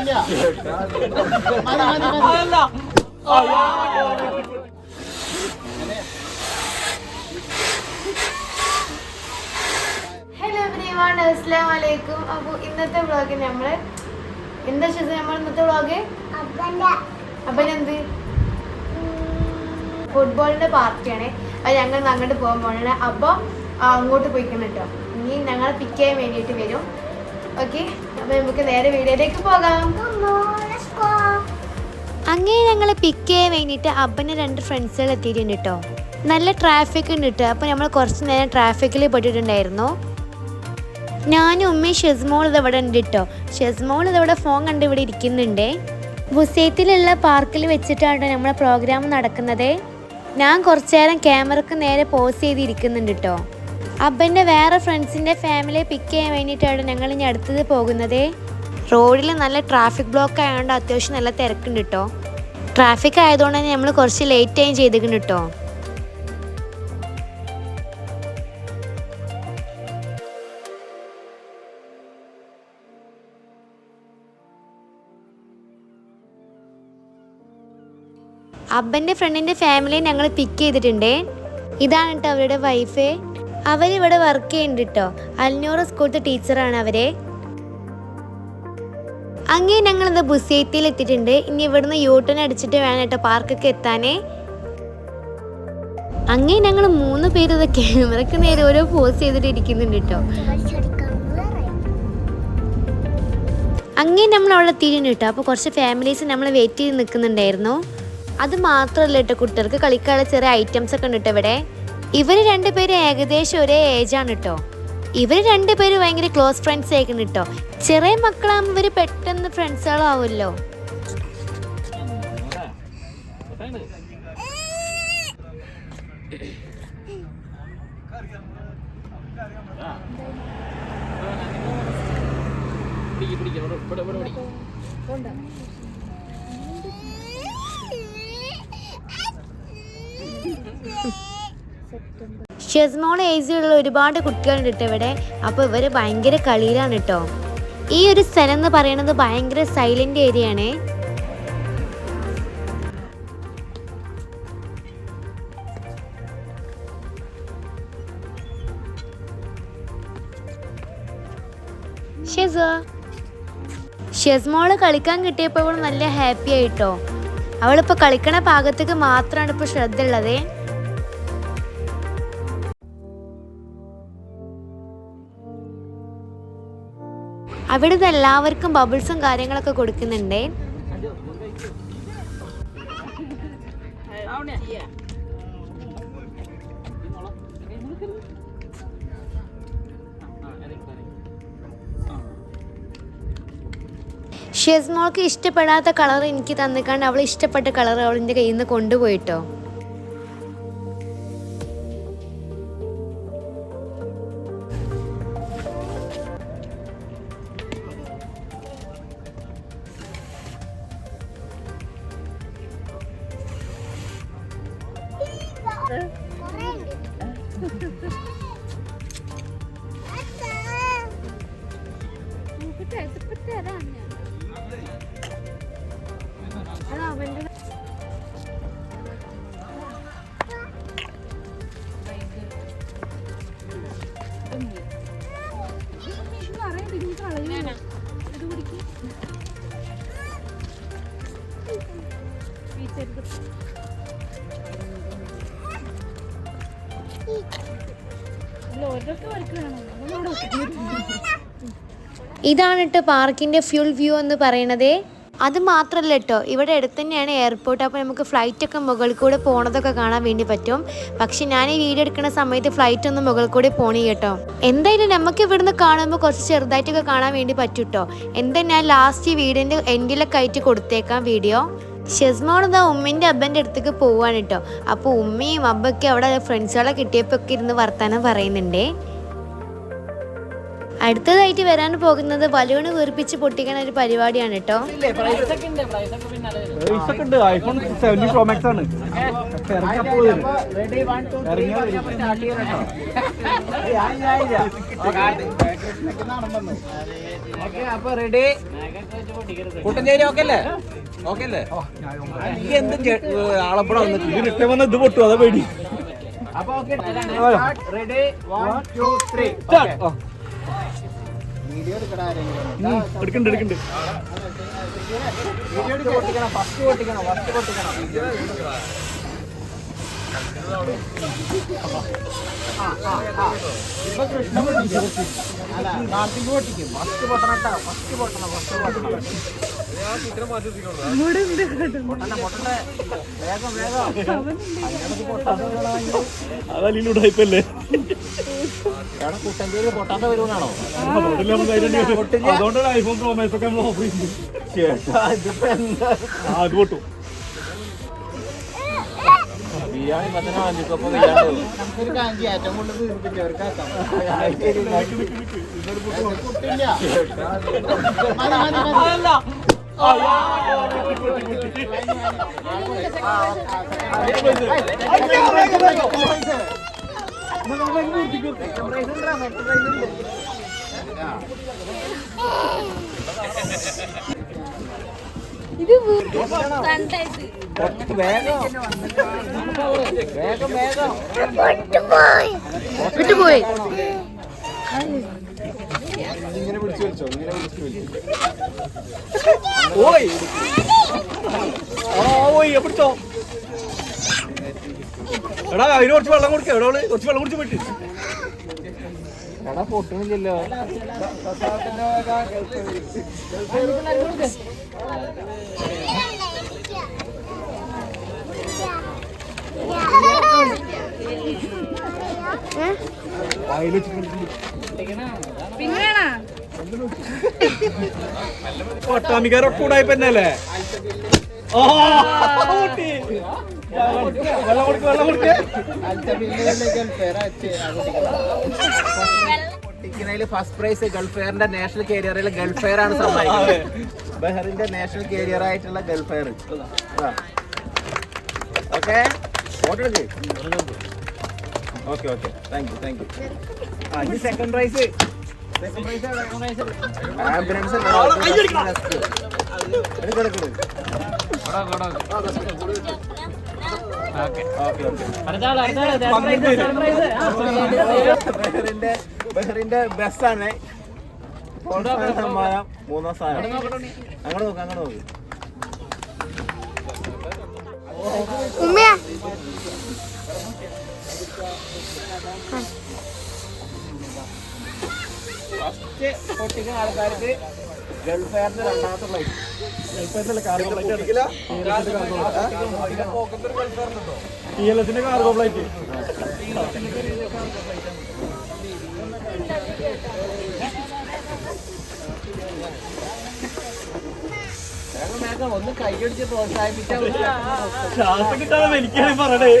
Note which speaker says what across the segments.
Speaker 1: Hello everyone അസ്സലാമു വലൈക്കും അപ്പോൾ ഇന്നത്തെ വ്ളോഗ് നമ്മൾ എന്താ ശരി നമ്മൾ ഇന്നത്തെ വ്ളോഗ് അപ്പനെന്ത് ഫുട്ബോളിന്റെ പാർട്ടിയാണ്. അപ്പോൾ ഞങ്ങൾ അങ്ങോട്ട് പോകാൻ പോകണേ അപ്പോൾ അങ്ങോട്ട് പോയിക്കണം കേട്ടോ. ഇനി ഞങ്ങളെ പിക്ക് ചെയ്യാൻ വേണ്ടിയിട്ട് വരും. ഓക്കെ നമുക്ക് നേരെ വീഡിയോയിലേക്ക് പോകാം. അങ്ങനെ ഞങ്ങൾ പിക്ക് ചെയ്യാൻ വേണ്ടിയിട്ട് അപ്പന് രണ്ട് ഫ്രണ്ട്സുകൾ എത്തിയിട്ടുണ്ട് കേട്ടോ നല്ല ട്രാഫിക് ഉണ്ട് കേട്ടോ അപ്പോൾ നമ്മൾ കുറച്ച് നേരം ട്രാഫിക്കിൽ പെട്ടിട്ടുണ്ടായിരുന്നു. ഞാനും ഉമ്മയും ഷെസ്മോൾ ഇത് ഇവിടെ ഉണ്ട് കേട്ടോ ഷെസ്മോൾ ഇതവിടെ ഫോൺ കണ്ട് ഇവിടെ ഇരിക്കുന്നുണ്ട്. ബുസേത്തിലുള്ള പാർക്കിൽ വെച്ചിട്ടാണ് നമ്മുടെ പ്രോഗ്രാം നടക്കുന്നത്. ഞാൻ കുറച്ചു നേരം ക്യാമറക്ക് നേരെ പോസ് ചെയ്തിരിക്കുന്നുണ്ട് കേട്ടോ അബ്ബന്റെ വേറെ ഫ്രണ്ട്സിന്റെ ഫാമിലിയെ പിക്ക് ചെയ്യാൻ വേണ്ടിയിട്ടാണ് ഞങ്ങൾ ഇനി അടുത്തത് പോകുന്നത്. റോഡിൽ നല്ല ട്രാഫിക് ബ്ലോക്ക് ആയതുകൊണ്ട് അത്യാവശ്യം നല്ല തിരക്കുണ്ട് കേട്ടോ ട്രാഫിക് ആയതുകൊണ്ട് തന്നെ നമ്മൾ കുറച്ച് ലേറ്റ് ആയും ചെയ്തിട്ടുണ്ട് കേട്ടോ അബ്ബന്റെ ഫ്രണ്ടിന്റെ ഫാമിലിയെ ഞങ്ങൾ പിക്ക് ചെയ്തിട്ടുണ്ട്. ഇതാണ് കേട്ടോ അവരുടെ വൈഫ് അവരിവിടെ വർക്ക് ചെയ്യുന്നുണ്ട് കേട്ടോ അൽനൂർ സ്കൂളത്തെ ടീച്ചറാണ് അവരെ. അങ്ങനെ ഞങ്ങൾ ഇന്ന് ബുസേത്തിയിൽ എത്തിയിട്ടുണ്ട് ഇനി ഇവിടുന്ന് യൂട്ടൺ അടിച്ചിട്ട് വേണം കേട്ടോ പാർക്കൊക്കെ എത്താനേ. അങ്ങനെ ഞങ്ങൾ മൂന്ന് പേര് ഇത് ക്യാമറക്ക് നേരെ ഓരോ പോസ് ചെയ്തിട്ട് ഇരിക്കുന്നുണ്ട് കേട്ടോ അങ്ങനെ നമ്മൾ അവിടെ തിരിഞ്ഞു കേട്ടോ. അപ്പോൾ കുറച്ച് ഫാമിലീസ് നമ്മൾ വെയിറ്റ് ചെയ്ത് നിൽക്കുന്നുണ്ടായിരുന്നു അത് മാത്രമല്ല കേട്ടോ കുട്ടികൾക്ക് കളിക്കാനുള്ള ചെറിയ ഐറ്റംസ് ഒക്കെ ഉണ്ട് കേട്ടോ ഇവിടെ. ഇവർ രണ്ടുപേരും ഏകദേശം ഒരേ ഏജ് ആണ് കേട്ടോ ഇവർ രണ്ടുപേരും ഭയങ്കര ക്ലോസ് ഫ്രണ്ട്സ് ആയിരിക്കണം കേട്ടോ ചെറിയ മക്കളാകുമ്പോൾ ഇവർ പെട്ടെന്ന് ഫ്രണ്ട്സുകളാവുമല്ലോ ഷെസ്മോൾ ഏജിലുള്ള ഒരുപാട് കുട്ടികളുണ്ട് കേട്ടോ ഇവിടെ. അപ്പോൾ ഇവർ ഭയങ്കര കളിയിലാണ് കേട്ടോ ഈ ഒരു സ്ഥലം എന്ന് പറയുന്നത് ഭയങ്കര സൈലന്റ് ഏരിയ ആണ്. ഷെസ ഷെസ്മോൾ കളിക്കാൻ കിട്ടിയപ്പോൾ നല്ല ഹാപ്പി ആയിട്ടോ അവളിപ്പോൾ കളിക്കണ പാകത്തേക്ക് മാത്രമാണ് ഇപ്പോൾ ശ്രദ്ധ ഉള്ളത് അവിടുന്ന് എല്ലാവർക്കും ബബിൾസും കാര്യങ്ങളൊക്കെ കൊടുക്കുന്നുണ്ട്. ഷെസ്മോൾക്ക് ഇഷ്ടപ്പെടാത്ത കളർ എനിക്ക് തന്നിക്കാണ്ട് അവൾ ഇഷ്ടപ്പെട്ട കളർ അവളിന്റെ കയ്യിൽ നിന്ന് കൊണ്ടുപോയിട്ടോ? ഇതാണ് കേട്ടോ പാർക്കിന്റെ ഫ്യൂൾ വ്യൂ എന്ന് പറയണത്. അത് മാത്രമല്ല കേട്ടോ ഇവിടെ അടുത്ത് തന്നെയാണ് എയർപോർട്ട്. അപ്പോൾ നമുക്ക് ഫ്ലൈറ്റ് ഒക്കെ മുകളിൽ കൂടെ പോണതൊക്കെ കാണാൻ വേണ്ടി പറ്റും. പക്ഷെ ഞാൻ ഈ വീഡിയോ എടുക്കുന്ന സമയത്ത് ഫ്ലൈറ്റ് ഒന്നും മുകളിൽ കൂടെ പോണി കേട്ടോ എന്തായാലും നമുക്ക് ഇവിടുന്ന് കാണുമ്പോൾ കുറച്ച് ചെറുതായിട്ടൊക്കെ കാണാൻ വേണ്ടി പറ്റും കേട്ടോ എന്താ ഞാൻ ലാസ്റ്റ് ഈ വീടിന്റെ എൻഡിലൊക്കെ ആയിട്ട് കൊടുത്തേക്കാം വീഡിയോ. ഷെസ്മോൾ ഇതാ ഉമ്മിന്റെ അബ്ബന്റെ അടുത്തേക്ക് പോവാണ് കേട്ടോ. അപ്പോൾ ഉമ്മയും അബ്ബൊക്കെ അവിടെ ഫ്രണ്ട്സുകളെ കിട്ടിയപ്പോൾ ഒക്കെ ഇരുന്ന് വർത്തമാനം പറയുന്നുണ്ടേ. അടുത്തതായിട്ട് വരാൻ പോകുന്നത് ബലൂണ് വീർപ്പിച്ച് പൊട്ടിക്കണ ഒരു പരിപാടിയാണ് കേട്ടോ.
Speaker 2: ആണ്.
Speaker 3: അപ്പൊ റെഡി കുട്ടഞ്ചേരി ഓക്കെ അല്ലേ? ഓക്കെ അല്ലേ? ഈ എന്തും ആളപ്പടം വന്നിട്ട്
Speaker 2: വന്ന ഇത് പൊട്ടു അതാ പേടി.
Speaker 3: അപ്പൊ okay ready one two three
Speaker 2: എടുക്കണ്ട് എടുക്കണ്ട്.
Speaker 3: ഫസ്റ്റ് പൊട്ടിക്കണം ഫസ്റ്റ് പൊട്ടിക്കണം. ഇപ്പൊ അല്ല ഫസ്റ്റ് ഫസ്റ്റ്
Speaker 2: അതുകൊണ്ടാണ് ഐഫോൺ പ്രോമേസ് ഒക്കെ നമ്മൾ ഓഫർ ചെയ്യുന്നത്
Speaker 3: ചേട്ടാ
Speaker 2: അത് പൊട്ടു.
Speaker 3: ബിരിയാണി പത്തന വന്നിക്കപ്പോ നമുക്കൊരു കാഞ്ചി ഏറ്റവും കൂടുതൽ തീർപ്പിച്ചവർക്കാക്കാം ഇത് മതി മതി മതി വേഗം. വേഗം വേഗം.
Speaker 1: വിട്ടുപോയി.
Speaker 2: ഓയ്. ആ ഓയ് പിടിച്ചോ എടാ അതിന് കുറച്ച് വെള്ളം കൊടുക്കുക എടാ അവൾ കുറച്ച് വെള്ളം കുടിച്ച് പോയിട്ട്.
Speaker 3: എടാ പൊട്ടണില്ലല്ലോ
Speaker 2: പട്ടാമിക്കാരൊക്കെ ആ, പൊട്ടി. വെള്ളം കൊടുക്ക വെള്ളം കൊടുക്ക.
Speaker 3: പൊട്ടിക്കുന്നതിൽ ഫസ്റ്റ് പ്രൈസ് ഗൾഫ് എയറിന്റെ നാഷണൽ കരിയറിൽ ഗൾഫ് എയർ ആണ് സമ്മാനിക്കുന്നത്. ബഹറിന്റെ നാഷണൽ കരിയർ ആയിട്ടുള്ള Gulf Air okay okay okay thank you thank you ആ ഇത് second prize second prize ambulance ബഹറിന്റെ ബഹറിന്റെ ബസ്സാണ് സമ്മാനം മൂന്നാം സ്ഥാനം. അങ്ങോട്ട് നോക്ക് അങ്ങോട്ട് നോക്ക്. ഫസ്റ്റ് പൊട്ടിക്കുന്ന ആൾക്കാർക്ക് ഗൾഫ് എയറിന്റെ രണ്ടാമത്തെ ഫ്ലൈറ്റ്
Speaker 2: ടി എൽ എസിന്റെ കാർഗോ ഫ്ലൈറ്റ്
Speaker 3: ഒന്ന് കൈയടിച്ച്
Speaker 2: കിട്ടാതെ എനിക്കാണ് പറയണേ.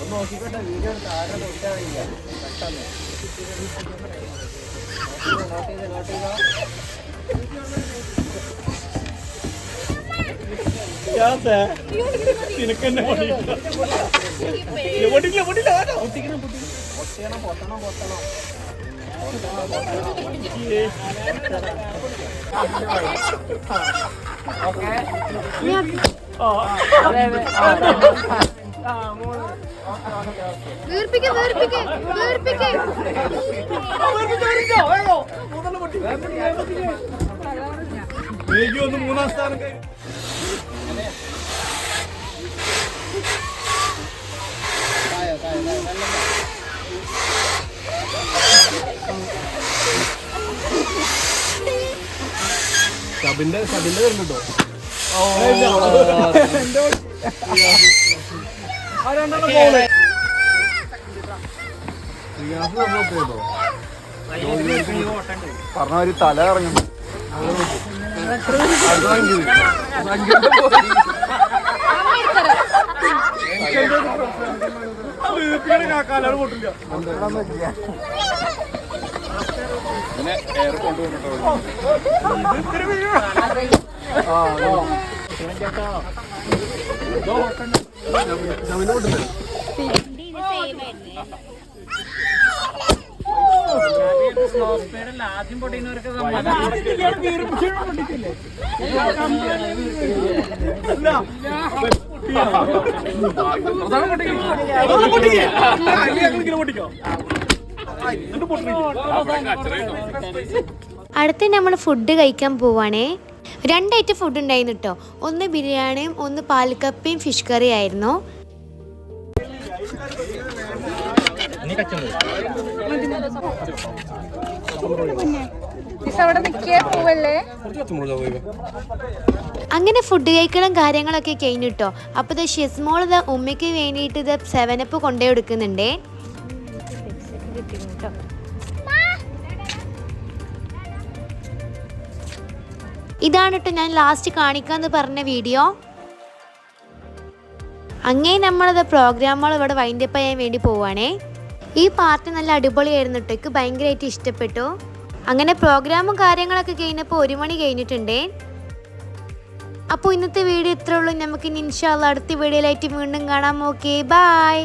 Speaker 3: ഒന്ന് നോക്കിക്കോട്ടെ വീഡിയോ എടുത്ത് ആരെ നോക്കിയാൽ പെട്ടെന്ന് നോട്ട് ചെയ്ത് നോട്ട് ചെയ്തോ
Speaker 2: നിനക്കെന്നെ പൊട്ടില്ല പൊട്ടില്ല പൊട്ടില്ല
Speaker 3: പൊട്ടിക്കണം പൊട്ടണം പൊട്ടണം ഓക്കെ
Speaker 1: വീർപ്പിക്ക് വീർപ്പിക്ക് വീർപ്പിക്ക്.
Speaker 2: ഒന്ന് മൂന്നാം സ്ഥാനം കൈ- സബിന്റെ സബിന്റെ വരുന്നുണ്ടോ പറഞ്ഞ ഒരു തല ഇറങ്ങുന്നു കാക്കാലാണ് പൊട്ടില്ല ഇതിനെ എയർ കൊണ്ടുപോകട്ടോ ആദ്യം പൊട്ടിക്കുന്നവർക്ക് പൊട്ടിക്കില്ലേ പൊട്ടിക്കോ?
Speaker 1: അടുത്ത് നമ്മൾ ഫുഡ് കഴിക്കാൻ പോവാണേ. രണ്ടായിട്ട് ഫുഡ് ഉണ്ടായിരുന്നു കേട്ടോ ഒന്ന് ബിരിയാണിയും ഒന്ന് പാൽക്കപ്പയും ഫിഷ് കറി ആയിരുന്നു. അങ്ങനെ ഫുഡ് കഴിക്കണം കാര്യങ്ങളൊക്കെ കഴിഞ്ഞിട്ടോ. അപ്പൊ ഷിസ്മോൾ ഉമ്മയ്ക്ക് വേണ്ടിയിട്ട് ഇത് സെവനപ്പ് കൊണ്ടേ കൊടുക്കുന്നുണ്ടേ. ഇതാണ് കേട്ടോ ഞാൻ ലാസ്റ്റ് കാണിക്കാന്ന് പറഞ്ഞ വീഡിയോ അങ്ങനെ നമ്മളത് പ്രോഗ്രാമുകൾ ഇവിടെ വൈൻഡപ്പ് ചെയ്യാൻ വേണ്ടി പോവുകയാണേ ഈ പാർട്ടി നല്ല അടിപൊളിയായിരുന്നു കേട്ടോ എനിക്ക് ഭയങ്കരമായിട്ട് ഇഷ്ടപ്പെട്ടു. അങ്ങനെ പ്രോഗ്രാമും കാര്യങ്ങളൊക്കെ കഴിഞ്ഞപ്പോൾ ഒരു മണി കഴിഞ്ഞിട്ടുണ്ടേ. അപ്പോൾ ഇന്നത്തെ വീഡിയോ ഇത്രയുള്ളൂ നമുക്ക് ഇനി ഇൻഷാല്ല അടുത്ത വീഡിയോയിലായിട്ട് വീണ്ടും കാണാം. Okay bye